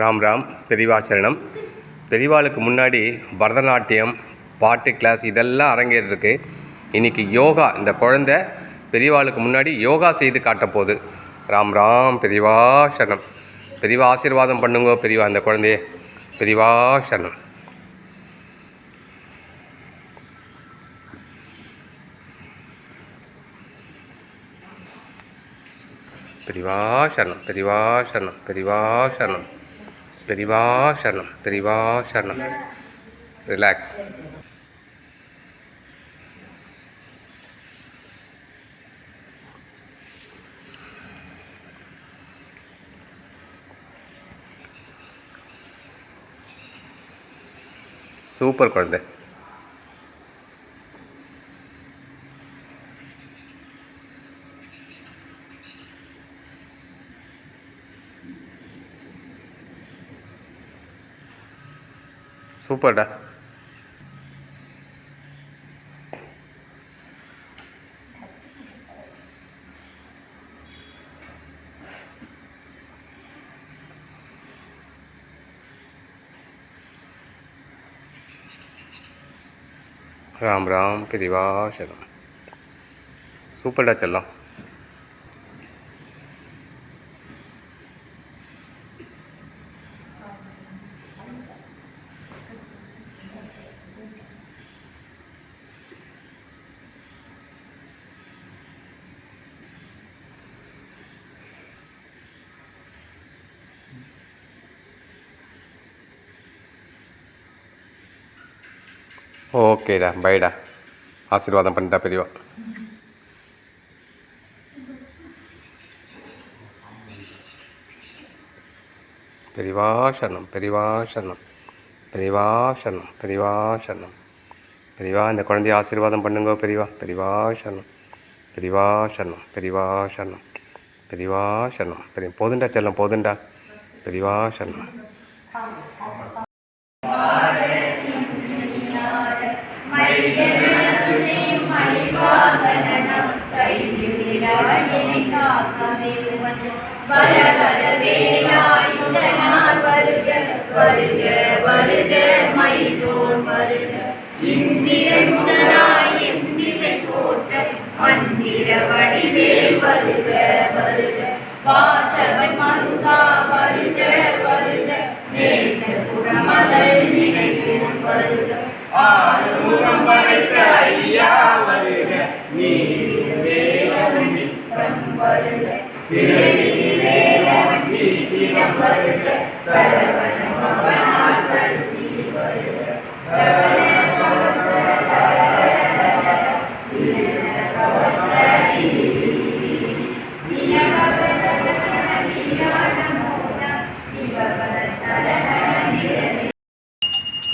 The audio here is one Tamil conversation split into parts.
ராம் ராம் பெரிவாச்சரணம் பெரிவாளுக்கு முன்னாடி பரதநாட்டியம் பாட்டு கிளாஸ் இதெல்லாம் அரங்கேறிருக்கு இன்னைக்கு யோகா இந்த குழந்தை பெரியவாளுக்கு முன்னாடி யோகா செய்து காட்டப்போகுது ராம் ராம் பெரிவா சரணம். பெரிவா ஆசீர்வாதம் பண்ணுங்க பெரியவா அந்த குழந்தைய. பெரியவா சரணம். பெரிவா சரணம் பெரியவா சரணம் பெரியவா சரணம். பெரிவா சரணம் பெரிவா சரணம். ரிலாக்ஸ் சூப்பர் குழந்தை. சூப்பர்டா. ராம் ராம் பெரிவா சரணம் சூப்பர்டா செல்லம் ஓகேடா பைடா ஆசீர்வாதம் பண்ணிட்டா பெரியவா பெரிவாஷரணம் பெரிவாஷரணம் பெரிவாஷரணம் பெரிவாஷரணம் பெரியவா இந்த குழந்தைய ஆசீர்வாதம் பண்ணுங்க பெரியவா பெரிவாஷரணம் பெரிவாஷரணம் பெரிவாஷரணம் பெரிவாஷரணம் பெரிய போதுண்டா செல்லம் போதுண்டா. பெரிவாஷரணம் வாசவன் மங்கா வருக வருக நேச குரமகள் நினைவும் வருக ஆறுமுகம் படைத்த ஐயா வருக நீக்கம் வருக சிறையிலேவன் சீக்கிரம் வருக சரவண மகனாசக்தி வருக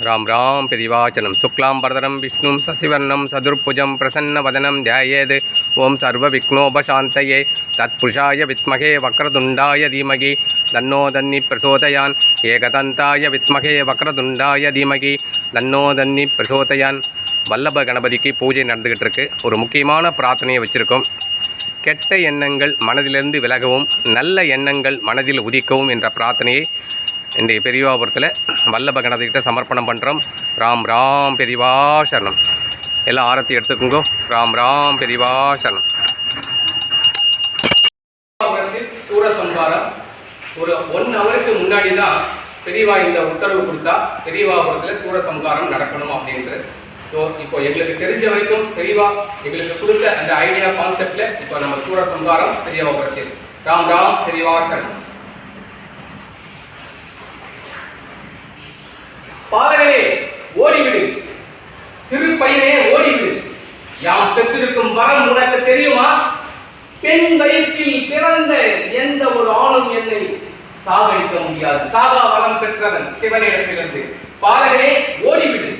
ராம் ராம் பிரிவாச்சனம் சுக்லாம் பரதரம் விஷ்ணும் சசிவர்ணம் சதுர்புஜம் பிரசன்னவதனம் தியாயேது ஓம் சர்வ விக்னோபசாந்தயே தத்புருஷாய வித்மகே வக்ரதுண்டாய தீமகி தன்னோ தன்னி பிரசோதயான் ஏகதந்தாய வித்மகே வக்ரதுண்டாய தீமகி தன்னோ தன்னி பிரசோதயான் வல்லப கணபதிக்கு பூஜை நடந்துக்கிட்டு இருக்கு ஒரு முக்கியமான பிரார்த்தனையை வச்சுருக்கோம். கெட்ட எண்ணங்கள் மனதிலிருந்து விலகவும் நல்ல எண்ணங்கள் மனதில் உதிக்கவும் என்ற பிரார்த்தனையை இன்றைய பெரியவாபுரத்தில் வல்லப கணபதிக்கிட்ட சமர்ப்பணம் பண்ணுறோம் ராம் ராம் பெரிவா சரணம். எல்லாம் ஆரத்தி எடுத்துக்கோங்க. ராம் ராம் பெரிவா சரணம். சூரசம்ஹாரம் ஒரு ஒன் ஹவருக்கு முன்னாடி தான் பெரியவா இந்த உத்தரவு கொடுத்தா பெரியவாபுரத்தில் சூரசம்ஹாரம் நடக்கணும் அப்படின்றது ஸோ இப்போ எங்களுக்கு தெரிஞ்ச வரைக்கும் பெரியவா எங்களுக்கு கொடுத்த அந்த ஐடியா கான்செப்டில் இப்போ நம்ம சூரசம்ஹாரம் பெரியவாபுரத்தில் ராம் ராம் பெரியவா சரணம். பாலகனே ஓடிவிடு. சிறு பையனே ஓடிவிடு. யாம் பெற்றிருக்கும் வரம் உனக்கு தெரியுமா? பெண் வயிற்றில் பிறந்த எந்த ஒரு ஆணும் என்னை சாகடிக்க முடியாது. சாகா வரம் பெற்றவன் சிவனிடத்திலிருந்து. பாலகனே ஓடிவிடு.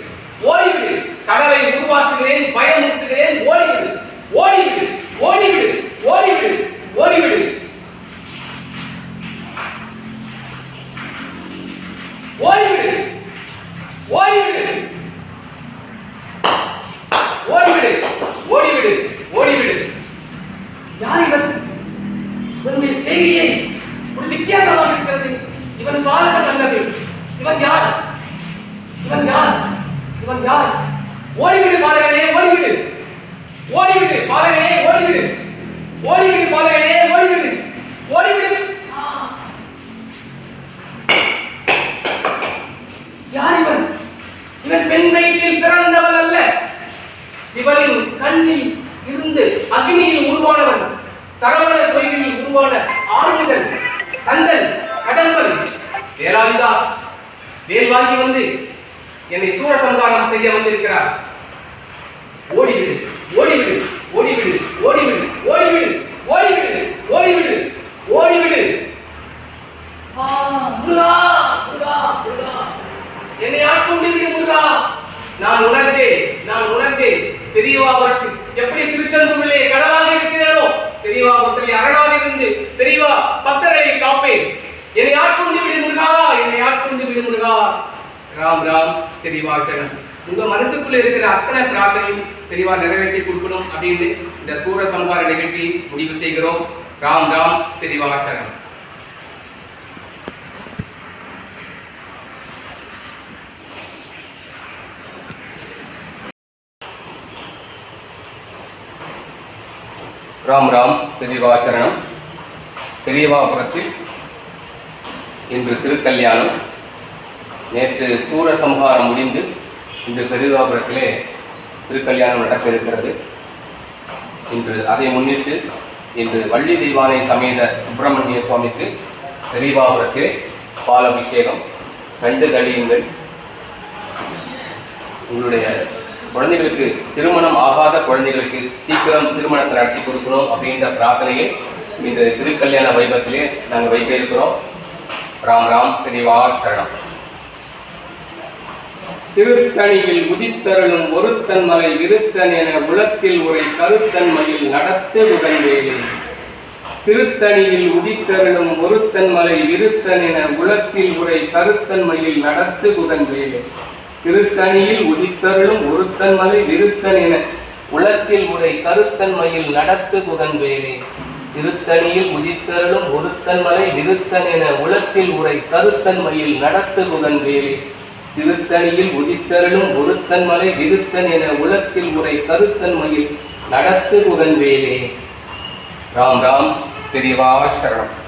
என்னை சூரசம்காரம் செய்ய வந்திருக்கிறார். ஓடிவிடு ஓடிவிடு ஓடிவிடு ஓடிவிடு ஓடிவிடு ஓடிவிடு ஓடிவிடு ஓடிவிடு. முருகா முருகா முருகா. என்னை ஆட்கொண்டு விடு முருகா? நான் உணர்ந்தேன் நான் உணர்ந்தேன். பெரியவாவுக்கு எப்படி திருச்செந்தூரிலே கடலாக இருக்கிறானோ பெரியவா ஒருத்தரை அரணாக இருந்து பெரியவா பக்தரை காப்பேன். என்னை ஆட்கொண்டு விடு முருகா? என்னை ஆட்கொண்டு விடு முருகா? ராம் ராம். பெரியவா சரணம் உங்க மனசுக்குள்ள இருக்கிற அத்தனை பிரார்த்தனையும் பெரியவா நிறைவேற்றி கொடுக்கணும் அப்படின்னு இந்த சூர சம்ஹார நிகழ்ச்சி முடிவு செய்கிறோம். ராம் ராம் பெரியவா சரணம் ராம் ராம் பெரியவாச்சரணம் பெரியவாபுரத்தில் இன்று திருக்கல்யாணம். நேற்று சூரசம்ஹாரம் முடிந்து இன்று பெருகாபுரத்திலே திருக்கல்யாணம் நடக்க இருக்கிறது இன்று அதை முன்னிட்டு இன்று வள்ளி தெய்வானை சமேத சுப்பிரமணிய சுவாமிக்கு பெரியவாபுரத்திலே பாலபிஷேகம் கண்டு கழியுங்கள். உங்களுடைய குழந்தைகளுக்கு திருமணம் ஆகாத குழந்தைகளுக்கு சீக்கிரம் திருமணத்தை நடத்தி கொடுக்கணும் அப்படின்ற பிரார்த்தனையை இன்று திருக்கல்யாண வைபத்திலே நாங்கள் வைக்க இருக்கிறோம். ராம் ராம் பெரியவா சரணம். திருத்தணியில் உதித்தருளும் ஒருத்தன் மலை விருத்தன் என உலத்தில் உரை கருத்தன்மையில் நடத்து உடன்வேலே திருத்தணியில் உதித்தருளும் ஒருத்தன் மலை விருத்தன் என உலத்தில் உரை கருத்தன்மையில் நடத்து புதன்வேலே திருத்தணியில் உதித்தருளும் ஒருத்தன் மலை விருத்தன் என உலத்தில் உரை கருத்தன்மையில் நடத்து புதன்வேலே திருத்தணியில் உதித்தருளும் ஒருத்தன் மலை விருத்தன் என உலத்தில் உரை கருத்தன்மையில் நடத்து புதன்வேலே திருத்தணியில் உதித்தருளும் ஒருத்தன் மலை விருத்தன் என உலத்தில் உரை கருத்தன்மையில் நடத்து புதன்வேலே ராம் ராம் பிரிவா சரணம்.